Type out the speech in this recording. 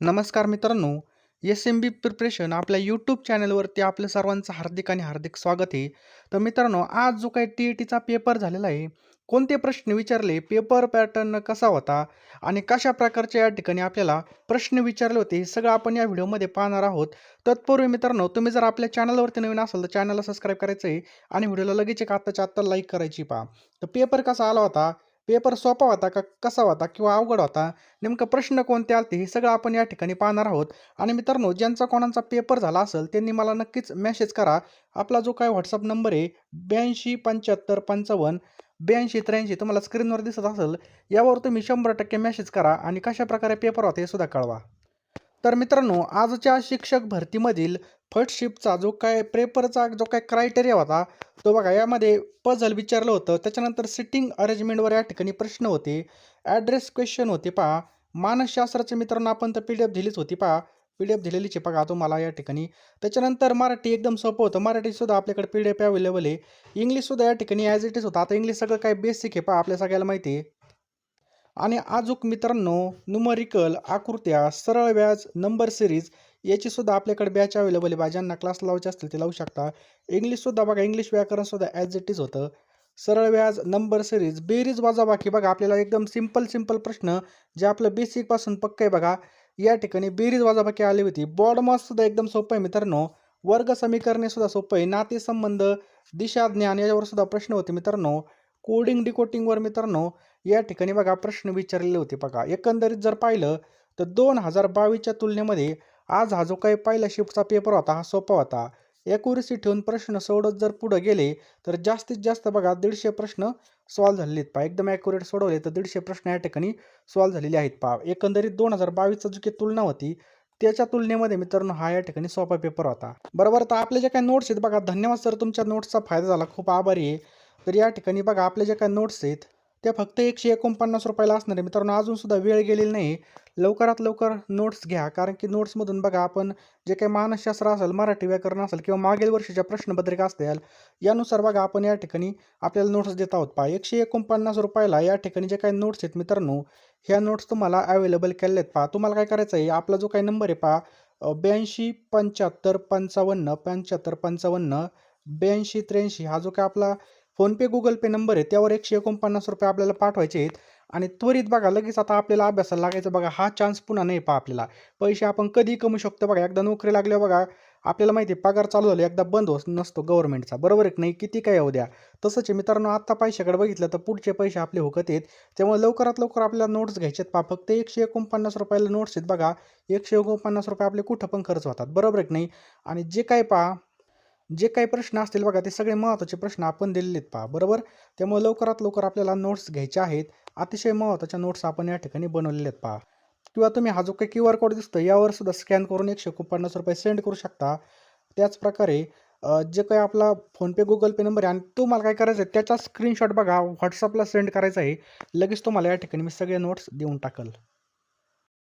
नमस्कार मित्रांनो S M B preparation आपल्या यूट्यूब चॅनलवरती आपलं सर्वांचं हार्दिक आणि हार्दिक स्वागत आहे. तर मित्रांनो आज जो काही टी ई टीचा पेपर झालेला आहे कोणते प्रश्न विचारले पेपर पॅटर्न कसा होता आणि कशा प्रकारचे या ठिकाणी आपल्याला प्रश्न विचारले होते हे सगळं आपण या व्हिडिओमध्ये पाहणार आहोत. तत्पूर्वी मित्रांनो तुम्ही जर आपल्या चॅनलवरती नवीन असाल तर चॅनलला सबस्क्राईब करायचं आहे आणि व्हिडिओला लगेच एक आत्ताच्या आत्ता लाईक करायची पहा. तर पेपर कसा आला होता पेपर सोपा होता का कसा होता किंवा अवघड होता? नेमकं प्रश्न कोणते आलते हे सगळं आपण या ठिकाणी पाहणार आहोत. आणि मित्रांनो ज्यांचा कोणाचा पेपर झाला असेल त्यांनी मला नक्कीच मेसेज करा. आपला जो काय व्हॉट्सअप नंबर आहे ब्याऐंशी पंच्याहत्तर पंचावन्न ब्याऐंशी त्र्याऐंशी तुम्हाला स्क्रीनवर दिसत असेल यावर तुम्ही शंभर टक्के मेसेज करा आणि कशा प्रकारे पेपर होता हे सुद्धा कळवा. तर मित्रांनो आजच्या शिक्षक भरतीमधील फर्स्ट शिफ्टचा जो काय पेपरचा जो काय क्रायटेरिया होता तो बघा यामध्ये पझल विचारलं होतं. त्याच्यानंतर सिटिंग अरेंजमेंटवर या ठिकाणी प्रश्न होते. ॲड्रेस क्वेश्चन होते पहा. मानसशास्त्राचे मित्रांनो आपण तर पी डी एफ दिलीच होती पहा. पी डी एफ दिलेलीच आहे बघा तुम्हाला या ठिकाणी. त्याच्यानंतर मराठी एकदम सोपं होतं. मराठीसुद्धा आपल्याकडे पी डी एफ अवेलेबल आहे इंग्लिशसुद्धा या ठिकाणी ॲज इट इज होतं. आता इंग्लिश सगळं काय बेसिक आहे पहा आपल्या सगळ्याला माहिती आहे. आणि आजूक मित्रांनो नुमरिकल आकृत्या सरळ व्याज नंबर सिरीज याची सुद्धा आपल्याकडे बॅच अवेलेबल आहे. बा ज्यांना क्लास लावायचे असतील ते लावू शकता. इंग्लिशसुद्धा बघा इंग्लिश व्याकरणसुद्धा ॲज इट इज होतं. सरळ व्याज नंबर सिरीज बेरीज बाकी बघा आपल्याला एकदम सिंपल सिंपल प्रश्न जे आपलं बेसिकपासून पक्क आहे बघा या ठिकाणी बेरीज वाजाबाकी आली होती. बॉडमॉससुद्धा सुद्धा एकदम सोपं आहे मित्रांनो. वर्ग समीकरणे सुद्धा सोपं आहे. नातेसंबंध दिशा ज्ञान याच्यावर सुद्धा प्रश्न होते मित्रांनो. कोडिंग डिकोडिंगवर मित्रांनो या ठिकाणी बघा प्रश्न विचारलेले होते बघा. एकंदरीत जर पाहिलं तर दोन हजार बावीसच्या तुलनेमध्ये आज हा जो काही पहिला शिफ्टचा पेपर होता हा सोपा होता. ॲक्युरेसी ठेवून प्रश्न सोडत जर पुढे गेले तर जास्तीत जास्त बघा दीडशे प्रश्न सॉल्व्ह झालेले आहेत पहा. एकदम ॲक्युरेट सोडवले तर दीडशे प्रश्न या ठिकाणी सॉल्व्ह झालेले आहेत पहा. एकंदरीत दोन हजार बावीसचा जो की तुलना होती त्याच्या तुलनेमध्ये मित्रांनो हा या ठिकाणी सोपा पेपर होता. बरोबर तर आपले जे काही नोट्स आहेत बघा धन्यवाद सर तुमच्या नोट्सचा फायदा झाला. खूप आभारी आहे. तर या ठिकाणी बघा आपले जे काही नोट्स आहेत त्या फक्त एकशे एकोणपन्नास रुपयाला असणार आहे. मित्रांनो अजूनसुद्धा वेळ गेलेली नाही. लवकरात लवकर नोट्स घ्या कारण की नोट्समधून बघा आपण जे काही मानसशास्त्र असेल मराठी व्याकरण असेल किंवा मागील वर्षीच्या प्रश्नपत्रिका असतील यानुसार बघा आपण या ठिकाणी आपल्याला नोट्स देत आहोत. पहा एकशे एकोणपन्नास रुपयाला या ठिकाणी जे काही नोट्स आहेत मित्रांनो ह्या नोट्स तुम्हाला अवेलेबल केले आहेत पहा तुम्हाला काय करायचं आहे आपला जो काही नंबर आहे पहा ब्याऐंशी पंच्याहत्तर पंचावन्न पंच्याहत्तर पंचावन्न ब्याऐंशी त्र्याऐंशी हा जो काय आपला फोनपे गुगल पे नंबर आहे त्यावर एकशे एकोणपन्नास रुपये आपल्याला पाठवायचे आहेत. आणि त्वरित बघा लगेच आता आपल्याला अभ्यासाला लागायचं बघा हा चान्स पुन्हा नाही पहा आपल्याला. पैसे आपण कधी कमवू शकतो बघा एकदा नोकरी लागल्यावर बघा आपल्याला माहिती आहे पगार चालू झाला एकदा बंद होत नसतो गव्हर्नमेंटचा बरोबर एक नाही? किती काय येऊ द्या. तसंच आहे मित्रांनो आत्ता पैशाकडे बघितलं तर पुढचे पैसे आपले हुकत आहेत. त्यामुळे लवकरात लवकर आपल्याला नोट्स घ्यायचे आहेत पहा फक्त एकशे एकोणपन्नास रुपयाला नोट्स आहेत बघा. एकशे एकोणपन्नास रुपये आपले कुठं पण खर्च होतात. बरोबर एक नाही? आणि जे काय पहा जे काही प्रश्न असतील बघा ते सगळे महत्त्वाचे प्रश्न आपण दिलेले आहेत पहा बरोबर? त्यामुळे लवकरात लवकर आपल्याला नोट्स घ्यायचे आहेत. अतिशय महत्त्वाच्या नोट्स आपण या ठिकाणी बनवलेले आहेत पहा. किंवा तुम्ही हा जो काही क्यू आर कोड दिसतो यावर सुद्धा स्कॅन करून एकशे पन्नास रुपये सेंड करू शकता. त्याचप्रकारे जे काही आपला फोनपे गुगल पे नंबर आहे आणि तुम्हाला काय करायचं आहे त्याचा स्क्रीनशॉट बघा व्हॉट्सअपला सेंड करायचा आहे. लगेच तुम्हाला या ठिकाणी मी सगळे नोट्स देऊन टाकल.